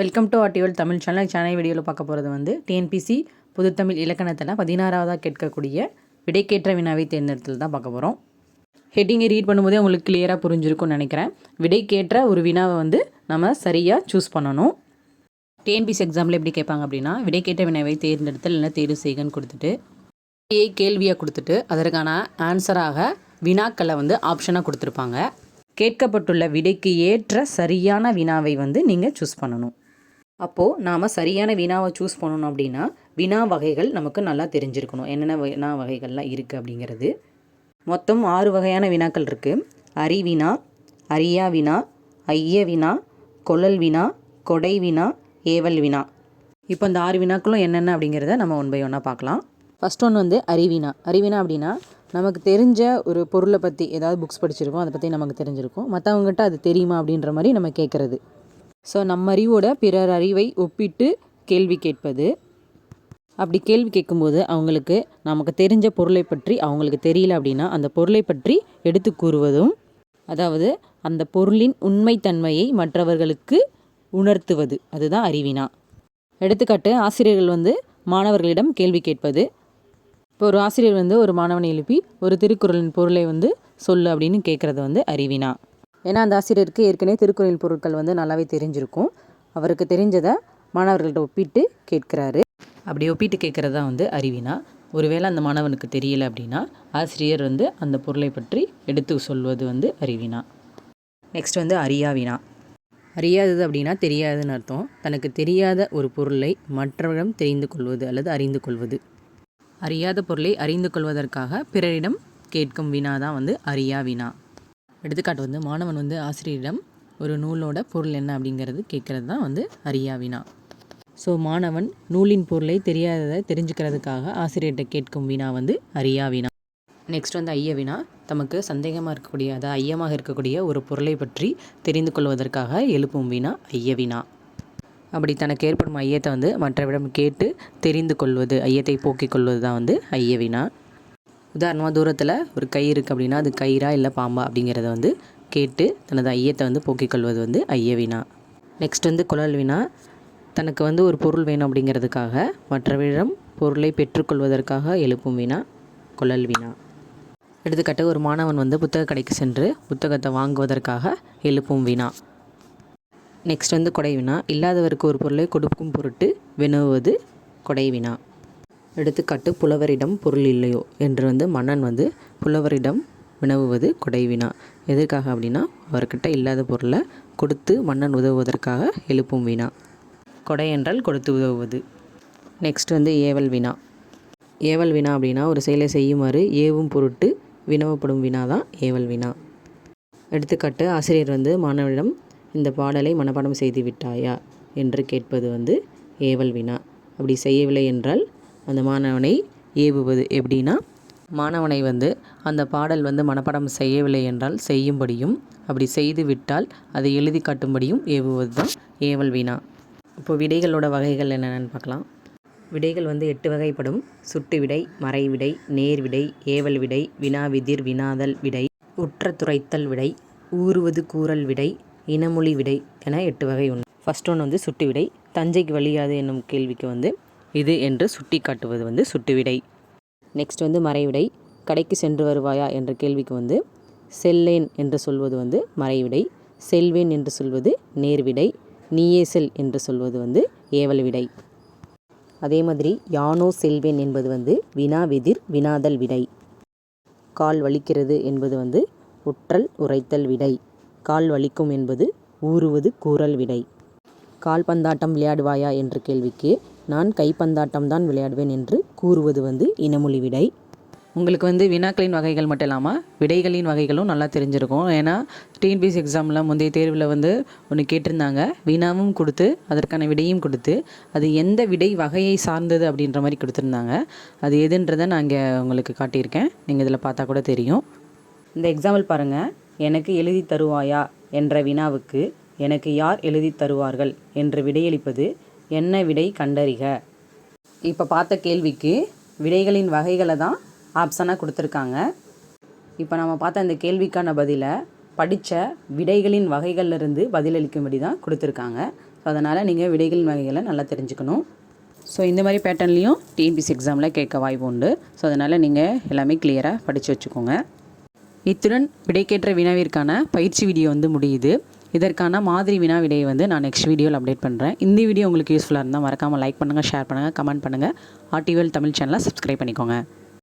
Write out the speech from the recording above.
Welcome to ஆர்டிவல் Tamil channel channel வீடியோவில் பார்க்க போகிறது வந்து டிஎன்பிசி புதுத்தமிழ் இலக்கணத்தில் பதினாறாவதாக கேட்கக்கூடிய விடைக்கேற்ற வினாவை தேர்ந்தெடுத்தல் தான் பார்க்க போகிறோம் ஹெட்டிங்கை ரீட் பண்ணும்போதே உங்களுக்கு கிளியராக புரிஞ்சிருக்கும்னு நினைக்கிறேன். விடைக்கேற்ற ஒரு வினாவை வந்து நம்ம சரியாக சூஸ் பண்ணணும். டிஎன்பிசி எக்ஸாமில் எப்படி கேட்பாங்க அப்படின்னா விடைக்கேற்ற வினாவை தேர்ந்தெடுத்தல் இல்லை தேர்வு செய்கன்னு கொடுத்துட்டு ஏ கேள்வியாக கொடுத்துட்டு அதற்கான ஆன்சராக வினாக்களை வந்து ஆப்ஷனாக கொடுத்துருப்பாங்க. கேட்கப்பட்டுள்ள விடைக்கு ஏற்ற சரியான வினாவை வந்து நீங்கள் சூஸ் பண்ணணும். அப்போது நாம் சரியான வினாவை சூஸ் பண்ணணும் அப்படின்னா வினா வகைகள் நமக்கு நல்லா தெரிஞ்சிருக்கணும். என்னென்ன வினா வகைகள்லாம் இருக்குது அப்படிங்கிறது. மொத்தம் ஆறு வகையான வினாக்கள் இருக்குது அறிவினா அரியா வினா ஐய வினா கொழல் வினா கொடை வினா ஏவல் வினா. இப்போ இந்த ஆறு வினாக்களும் என்னென்ன அப்படிங்கிறத நம்ம ஒன் பை ஒன்னாக பார்க்கலாம். ஃபஸ்ட் ஒன்று வந்து அறிவினா அறிவினா அப்படின்னா நமக்கு தெரிஞ்ச ஒரு பொருளை பற்றி ஏதாவது புக்ஸ் படிச்சிருக்கோம் அதை பற்றி நமக்கு தெரிஞ்சிருக்கும். மற்றவங்ககிட்ட அது தெரியுமா அப்படின்ற மாதிரி நம்ம கேட்குறது ஸோ நம்ம அறிவோட பிறர் அறிவை ஒப்பிட்டு கேள்வி கேட்பது. அப்படி கேள்வி கேட்கும்போது அவங்களுக்கு நமக்கு தெரிஞ்ச பொருளை பற்றி அவங்களுக்கு தெரியல அப்படின்னா அந்த பொருளை பற்றி எடுத்து கூறுவதும் அதாவது அந்த பொருளின் உண்மைத்தன்மையை மற்றவர்களுக்கு உணர்த்துவது. அதுதான் அறிவினா. எடுத்துக்காட்டு ஆசிரியர்கள் வந்து மாணவர்களிடம் கேள்வி கேட்பது. இப்போ ஒரு ஆசிரியர் வந்து ஒரு மாணவனை எழுப்பி ஒரு திருக்குறளின் பொருளை வந்து சொல்லு அப்படின்னு கேட்குறது வந்து அறிவினா. ஏன்னா அந்த ஆசிரியருக்கு ஏற்கனவே திருக்குறள் பொருட்கள் வந்து நல்லாவே தெரிஞ்சிருக்கும். அவருக்கு தெரிஞ்சதை மாணவர்கள்ட்ட ஒப்பிட்டு கேட்குறாரு. அப்படி ஒப்பிட்டு கேட்குறது தான் வந்து அறிவினா ஒருவேளை அந்த மாணவனுக்கு தெரியல அப்படின்னா ஆசிரியர் வந்து அந்த பொருளை பற்றி எடுத்து சொல்வது வந்து அறிவினா. நெக்ஸ்ட் வந்து அறியாவினா. அறியாதது அப்படின்னா தெரியாதுன்னு அர்த்தம். தனக்கு தெரியாத ஒரு பொருளை மற்றவரிடம் தெரிந்து கொள்வது அல்லது அறிந்து கொள்வது. அறியாத பொருளை அறிந்து கொள்வதற்காக பிறரிடம் கேட்கும் வினா தான் வந்து அறியா வினா எடுத்துக்காட்டு வந்து மாணவன் வந்து ஆசிரியரிடம் ஒரு நூலோட பொருள் என்ன அப்படிங்கிறது கேட்குறது தான் வந்து அறியா வினா ஸோ மாணவன் நூலின் பொருளை தெரியாததை தெரிஞ்சுக்கிறதுக்காக ஆசிரியர்கிட்ட கேட்கும் வினா வந்து அறியா வினா நெக்ஸ்ட் வந்து ஐய வினா தமக்கு சந்தேகமாக இருக்கக்கூடிய அதாவது ஐயமாக இருக்கக்கூடிய ஒரு பொருளை பற்றி தெரிந்து கொள்வதற்காக எழுப்பும் வினா ஐய வினா அப்படி தனக்கு ஏற்படும் ஐயத்தை வந்து மற்றவிடம் கேட்டு தெரிந்து கொள்வது ஐயத்தை போக்கிக் கொள்வது தான் வந்து ஐய வினா உதாரணமாக தூரத்தில் ஒரு கை இருக்குது அப்படின்னா அது கயிறா இல்லை பாம்பா அப்படிங்கிறத வந்து கேட்டு தனது ஐயத்தை வந்து போக்கிக் கொள்வது வந்து ஐய வினா நெக்ஸ்ட் வந்து குழல் வினா தனக்கு வந்து ஒரு பொருள் வேணும் அப்படிங்கிறதுக்காக மற்றவரிடம் பொருளை பெற்றுக்கொள்வதற்காக எழுப்பும் வினா குழல் வினா எடுத்துக்காட்டு ஒரு மாணவன் வந்து புத்தக கடைக்கு சென்று புத்தகத்தை வாங்குவதற்காக எழுப்பும் வினா நெக்ஸ்ட் வந்து கொடை வினா இல்லாதவருக்கு ஒரு பொருளை கொடுக்கும் பொருட்டு வினவுவது கொடை வினா எடுத்துக்காட்டு புலவரிடம் பொருள் இல்லையோ? என்று வந்து மன்னன் வந்து புலவரிடம் வினவுவது கொடை வினா எதற்காக அப்படின்னா அவர்கிட்ட இல்லாத பொருளை கொடுத்து மன்னன் உதவுவதற்காக எழுப்பும் வினா கொடை என்றால் கொடுத்து உதவுவது. நெக்ஸ்ட் வந்து ஏவல் வினா ஏவல் வினா அப்படின்னா ஒரு செயலை செய்யுமாறு ஏவும் பொருட்டு வினவப்படும் வினா தான் ஏவல் வினா எடுத்துக்காட்டு ஆசிரியர் வந்து மாணவனிடம் இந்த பாடலை மனப்பாடம் செய்து விட்டாயா? என்று கேட்பது வந்து ஏவல் வினா அப்படி செய்யவில்லை என்றால் அந்த மாணவனை ஏவுவது எப்படின்னா மாணவனை வந்து அந்த பாடல் வந்து மனப்பாடம் செய்யவில்லை என்றால் செய்யும்படியும் அப்படி செய்து விட்டால் அதை எழுதி காட்டும்படியும் ஏவுவது தான் ஏவல் வினா இப்போ விடைகளோட வகைகள் என்னென்னு பார்க்கலாம். விடைகள் வந்து எட்டு வகைப்படும். சுட்டு விடை மறைவிடை நேர்விடை ஏவல் விடை வினாவிதிர் வினாதல் விடை உற்ற துரைத்தல் விடை ஊறுவது கூறல் விடை இனமொழி விடை என எட்டு வகை உண்டு. ஃபஸ்ட் ஒன்று வந்து சுட்டு விடை. தஞ்சைக்கு வழியாது என்னும் கேள்விக்கு வந்து இது என்று சுட்டி காட்டுவது வந்து சுட்டுவிடை. நெக்ஸ்ட் வந்து மறைவிடை. கடைக்கு சென்று வருவாயா என்ற கேள்விக்கு வந்து செல்லேன் என்று சொல்வது வந்து மறைவிடை. செல்வேன் என்று சொல்வது நேர்விடை. நீயே செல் என்று சொல்வது வந்து ஏவல் விடை அதே மாதிரி யானோ செல்வேன் என்பது வந்து வினாவெதிர் வினாதல் விடை. கால் வலிக்கிறது என்பது வந்து உற்றல் உரைத்தல் விடை. கால் வலிக்கும் என்பது ஊறுவது கூறல் விடை. கால்பந்தாட்டம் விளையாடுவாயா என்ற கேள்விக்கு நான் கைப்பந்தாட்டம் தான் விளையாடுவேன் என்று கூறுவது வந்து இனமொழி விடை. உங்களுக்கு வந்து வினாக்களின் வகைகள் மட்டும் இல்லாமல் விடைகளின் வகைகளும் நல்லா தெரிஞ்சிருக்கும். ஏன்னா டிஎன்பிஎஸ்சி எக்ஸாமில் முந்தைய தேர்வில் வந்து ஒன்று கேட்டிருந்தாங்க. வினாவும் கொடுத்து அதற்கான விடையும் கொடுத்து அது எந்த விடை வகையை சார்ந்தது அப்படின்ற மாதிரி கொடுத்துருந்தாங்க. அது எதுன்றதை நான் இங்கே உங்களுக்கு காட்டியிருக்கேன். நீங்கள் இதில் பார்த்தா கூட தெரியும். இந்த எக்ஸாம்பிள் பாருங்கள் எனக்கு எழுதி தருவாயா என்ற வினாவுக்கு எனக்கு யார் எழுதி தருவார்கள் என்று விடையளிப்பது என்ன விடை கண்டறிக? இப்போ பார்த்த கேள்விக்கு விடைகளின் வகைகளை தான் ஆப்ஷனாக கொடுத்துருக்காங்க. இப்போ நம்ம பார்த்த இந்த கேள்விக்கான பதிலை படித்த விடைகளின் வகைகளிலிருந்து பதிலளிக்கும்படி தான் கொடுத்துருக்காங்க. ஸோ அதனால் நீங்கள் விடைகளின் வகைகளை நல்லா தெரிஞ்சுக்கணும். ஸோ இந்த மாதிரி பேட்டர்ன்லேயும் டிஎன்பிசி எக்ஸாமில் கேட்க வாய்ப்பு உண்டு. ஸோ அதனால் நீங்கள் எல்லாமே கிளியராக படித்து வச்சுக்கோங்க. இத்துடன் விடைக்கேற்ற வினாவிற்கான பயிற்சி வீடியோ வந்து முடியுது. இதற்கான மாதிரி வினா விடையை வந்து நான் நெக்ஸ்ட் வீடியோவில் அப்டேட் பண்ணுறேன் இந்த வீடியோ உங்களுக்கு யூஸ்ஃபுல்லாக இருந்தால் மறக்காமல் லைக் பண்ணுங்கள் ஷேர் பண்ணுங்கள் கமெண்ட் பண்ணுங்கள் ஆர்டிவல் தமிழ் சேனலை சப்ஸ்கிரைப் பண்ணிக்கோங்க.